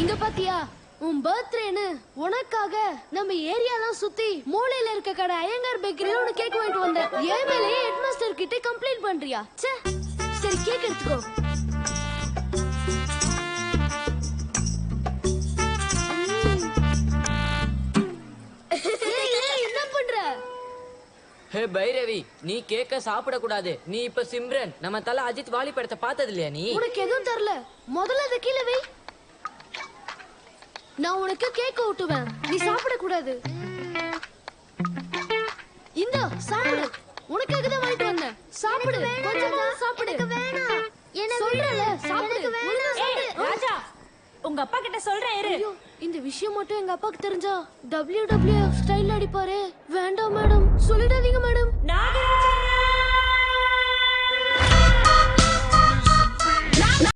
இந்த பாத்தியா? உன் பர்த்டேன்னு உனக்காக நம்ம ஏரியாலாம் சுத்தி மூலையில இருக்க கடை ஐயங்கார் பேக்கரியில உனக்கு கேக் வாங்கிட்டு வந்தேன். ஏன் மேலேயே ஹெட் மாஸ்டர் கிட்ட கம்ப்ளைண்ட் பண்றியா? ச்சே. சரி கேக் எடுத்துக்கோ. என்ன பண்ற? ஹே பைரவி நீ கேக்க சாப்பிட கூடாது நீ இப்ப சிம்ரன். நம்ம தல அஜித் வாலி படத்தை பார்த்தது இல்லையா நீ? உனக்கு எதுவும் தரல. முதல்ல அதை கீழே வை. நான் உனக்கு கேக் ஊட்டுவேன். நீ சாப்பிட கூடாது இந்த சாப்பிடு. உனக்காக தான் வாங்கிட்டு வந்தேன். சாப்பிடு. கொஞ்சமா சாப்பிடு. வேணாம். சொல்றல சாப்பிடு. ராஜா உங்க அப்பா கிட்ட சொல்றேன் இரு. இந்த விஷயம் மட்டும் எங்க அப்பாக்கு தெரிஞ்சா டபிள்யூ டபிள்யூ ஸ்டைல் அடிப்பாரே. வேண்டாம் மேடம். சொல்லிடாதீங்க மேடம்.